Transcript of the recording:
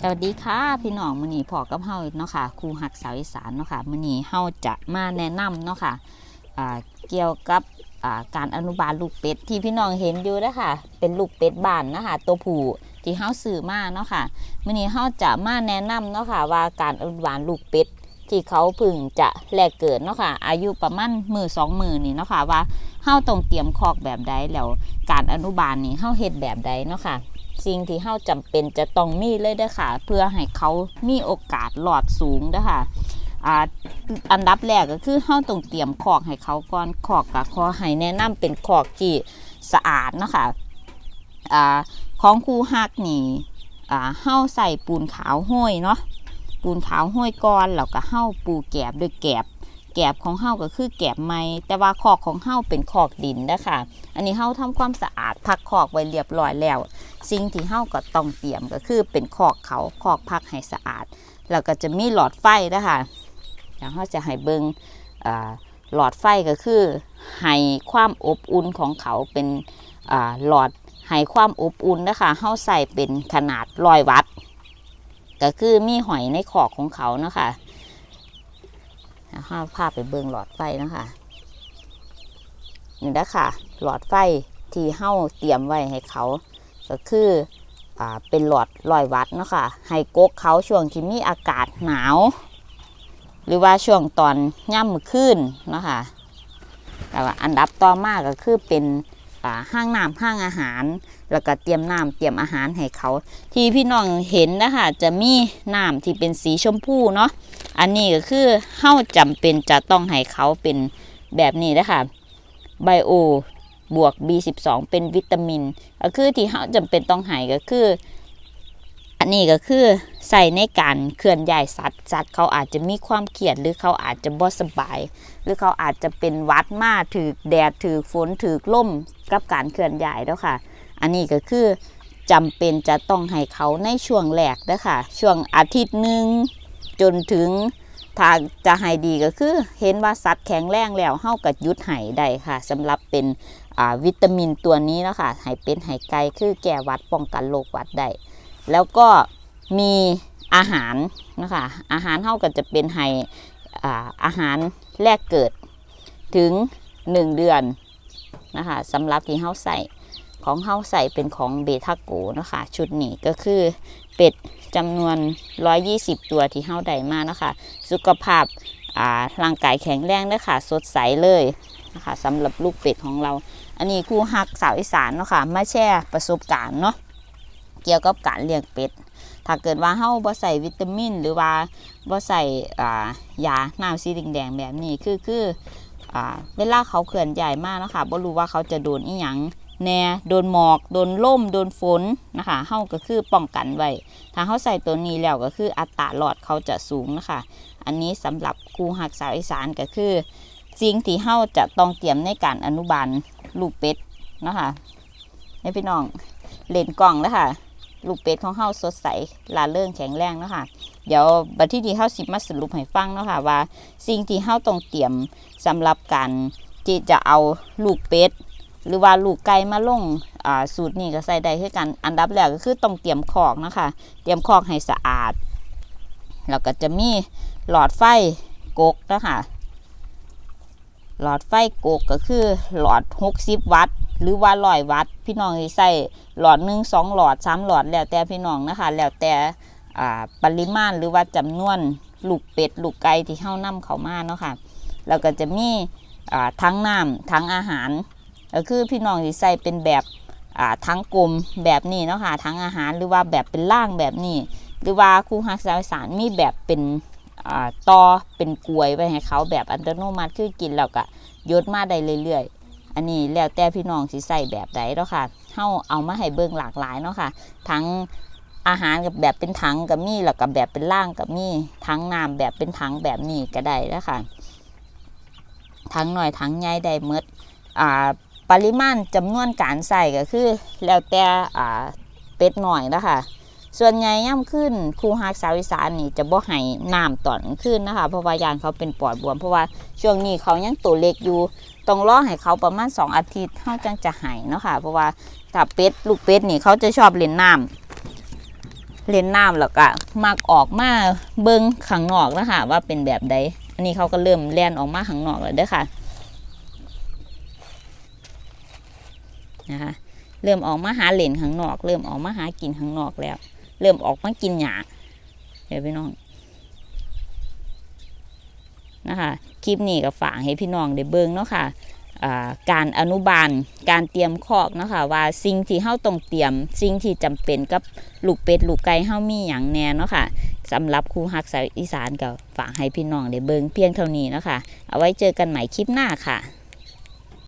สวัสดีค่ะพี่น้องมื้อนี้พอกับเฮาเนาะค่ะครูหักสาวอีสานเนาะค่ะมื้อนี้เฮาจะมาแนะนำเนาะค่ะอ่าเกี่ยวกับการอนุบาลลูกเป็ดที่พี่น้องเห็นอยู่นะคะเป็นลูกเป็ดบ้านนะคะตัวผู้ที่เฮาซื้อมาเนาะค่ะมื้อนี้เฮาจะมาแนะนำเนาะค่ะว่าการอนุบาลลูกเป็ดที่เขาพึ่งจะแลกเกิดเนาะค่ะอายุประมาณมือสองมือนี่เนาะค่ะว่าเฮาต้องเตรียมคอกแบบใดแล้วการอนุบาลนี่เฮาเฮ็ดแบบใดเนาะค่ะ สิ่งที่เฮาจำเป็นจะต้องมีเลยเด้อค่ะ เพื่อให้เขามีโอกาสหลอดสูงเด้อค่ะอ่าอันดับแรกก็คือเฮาต้องเตรียมคอกให้เขาก่อนคอกก็ขอให้แนะนำเป็นคอกที่สะอาดเนาะค่ะอ่าของครูฮักนี่อ่าเฮาใส่ปูนขาวห้อยเนาะปูนขาวห้อยก่อนแล้วก็เฮาปูแกบด้วยแกบ แกบของเฮาก็คือแกบไม้แต่ว่าคอกของเฮาเป็นคอกดินนะคะอันนี้เฮาทำความสะอาดพักคอกไว้เรียบร้อยแล้ว สิ่งที่เฮาก็ต้องเตรียมก็คือเป็นคอกเขาคอกพักให้สะอาด แล้วก็จะมีหลอดไฟนะคะเดี๋ยวเฮาจะให้เบิงอ่าหลอดไฟก็คือให้ความอบอุ่นของเขาเป็นหลอดให้ความอบอุ่นนะคะเฮาใส่เป็นขนาดร้อยวัตต์ก็คือมีหอยในขอกของเขานะคะ เดี๋ยวเฮาพไปเบิงหลอดไฟนะคะนี่นะคะหลอดไฟที่เฮาเตรียมไว้ให้เขา ก็คืออ่าเป็นหลอดลอยวัดนะคะให้กกเขาช่วงที่มีอากาศหนาว หรือว่าช่วงตอนย่ำมือขึ้นนะคะแต่ว่าอันดับต่อมาก็คือเป็นห้างน้ำห้างอาหาร แล้วก็เตรียมน้ำเตรียมอาหารให้เขา ที่พี่น้องเห็นนะคะจะมีน้ำที่เป็นสีชมพูเนาะ อันนี้ก็คือเฮาจำเป็นจะต้องให้เขาเป็นแบบนี้นะคะไบโอบวก B12 เป็นวิตามิน ก็คือที่เขาจำเป็นต้องให้ก็คือ อันนี้ก็คือใส่ในการเคลื่อนย้ายสัตว์สัตว์เขาอาจจะมีความเครียดหรือเขาอาจจะบ่สบาย หรือเขาอาจจะเป็นวัดมาถือแดดถือฝนถือลมกับการเคลื่อนย้ายแล้วค่ะ อันนี้ก็คือจำเป็นจะต้องให้เขาในช่วงแรกนะคะช่วงอาทิตย์หนึ่ง จนถึงถ้าจะให้ดีก็คือ เห็นว่าสัตว์แข็งแรงแล้วเฮาก็หยุดให้ได้ค่ะสำหรับเป็นวิตามินตัวนี้นะคะให้เป็นไห้ไก่คือแก้วัดป้องกันโรควัดได้แล้วก็มีอาหารนะคะอาหารเท่ากันจะเป็นไห้อ่าอาหารแรกเกิดถึง 1 เดือนนะคะสำหรับที่เฮาใส่ ของเฮาใส่เป็นของเบทาโกนะคะชุดนี้ก็คือเป็ดจำนวน 120 ตัวที่เฮาได้มานะคะ สุขภาพร่างกายแข็งแรงนะคะสดใสเลยนะคะสำหรับลูกเป็ดของเรา อันนี้ครูฮักสาวอีสานเนาะค่ะมาแชร์ประสบการณ์เนาะเกี่ยวกับการเลี้ยงเป็ดถ้าเกิดว่าเฮาบ่ใส่วิตามิน หรือว่าบ่ใส่ยาน้ำสีแดงแบบนี้คือคืออ่าเวลาเขาเคลื่อนย้ายมาเนาะค่ะบ่รู้ว่าเขาจะโดนอีหยัง แหน่โดนหมอกโดนลมโดนฝนนะคะเฮาก็คือป้องกันไว้ถ้าเฮาใส่ตัวนี้แล้วก็คืออัตราหลอดเขาจะสูงนะคะ อันนี้สำหรับครูฮักสาวอีสานก็คือสิ่งที่เฮาจะต้องเตรียมในการอนุบาลลูกเป็ดนะคะให้พี่น้องเล่นกล่องแล้วค่ะลูกเป็ดของเฮาสดใสลาเรื่องแข็งแรงเนาะคะเดี๋ยวบัดที่ที่เฮาสิมาสรุปให้ฟังเนาะค่ะว่า สิ่งที่เฮาต้องเตรียมสำหรับการที่จะเอาลูกเป็ด หรือว่าลูกไก่มาลงอ่าสูตรนี้ก็ใส่ได้คือกันอันดับแรกก็คือต้องเตรียมคอกนะคะเตรียมคอกให้สะอาดแล้วก็จะมีหลอดไฟกกนะคะหลอดไฟกกก็คือหลอด 60 วัตต์ หรือว่าร้อยวัตต์ พี่น้องใส่หลอดหนึ่งสองหลอดสามหลอดแล้วแต่พี่น้องนะคะ แล้วแต่ปริมาณหรือว่าจำนวนลูกเป็ดลูกไก่ที่เข้านํเขามาเนาะค่ะแล้วก็จะมีทั้งน้ำทั้งอาหาร ก็คือพี่น้องสิใส่เป็นแบบอ่าทั้งกลมแบบนี้เนาะค่ะทั้งอาหารหรือว่าแบบเป็นล่างแบบนี้หรือว่าครูฮักสาวสารมีแบบเป็นอ่าต่อเป็นกลวยไว้ให้เขาแบบอัตโนมัติคือกินแล้วก็ยดมาได้เรื่อยๆ อันนี้แล้วแต่พี่น้องสิใส่แบบใดเนาะค่ะเฮาเอามาให้เบิ่งหลากหลายเนาะค่ะทั้งอาหารกับแบบเป็นถังกับมีแล้วก็แบบเป็นล่างกับมีทั้งน้ำแบบเป็นถังแบบนี้ก็ได้แล้วค่ะทั้งหน่อยทั้งใหญ่ได้หมดอ่า ปริมาณจำนวนการใส่ก็คือ แล้วแต่อ่าเป็ดหน่อยนะคะส่วนใหญ่ย่ำขึ้นครูฮักสาวอีสานนี่จะบ่ให้น้ำตอนขึ้นนะคะ เพราะว่ายานเขาเป็นปอดบวม เพราะว่าช่วงนี้เขายังตัวเล็กอยู่ต้องรอให้เขาประมาณ 2 อาทิตย์เขาจังจะหายเนาะค่ะ เพราะว่าถ้าเป็ดลูกเป็ดนี่เขาจะชอบเล่นน้ำเล่นน้ำแล้วก็มักออกมาเบิ่งข้างนอกนะคะว่าเป็นแบบใดอันนี้เขาก็เริ่มแล่นออกมาข้างนอกแล้วเด้อค่ะ นะคะเริ่มออกมาหาเล่นข้างนอก เริ่มออกมาหากินข้างนอกแล้ว เริ่มออกมากินหญ้าเดี๋ยวพี่น้องนะคะคลิปนี้ก็ฝากให้พี่น้องได้เบิ่งเนาะค่ะอ่าการอนุบาลการเตรียมคอกเนาะคะว่าสิ่งที่เฮาต้องเตรียม สิ่งที่จำเป็นกับลูกเป็ดลูกไก่เฮามีอย่างแน่เนาะค่ะสำหรับครูฮักสายอีสานก็ฝากให้พี่น้องได้เบิ่งเพียงเท่านี้เนาะค่ะเอาไว้เจอกันใหม่คลิปหน้าค่ะ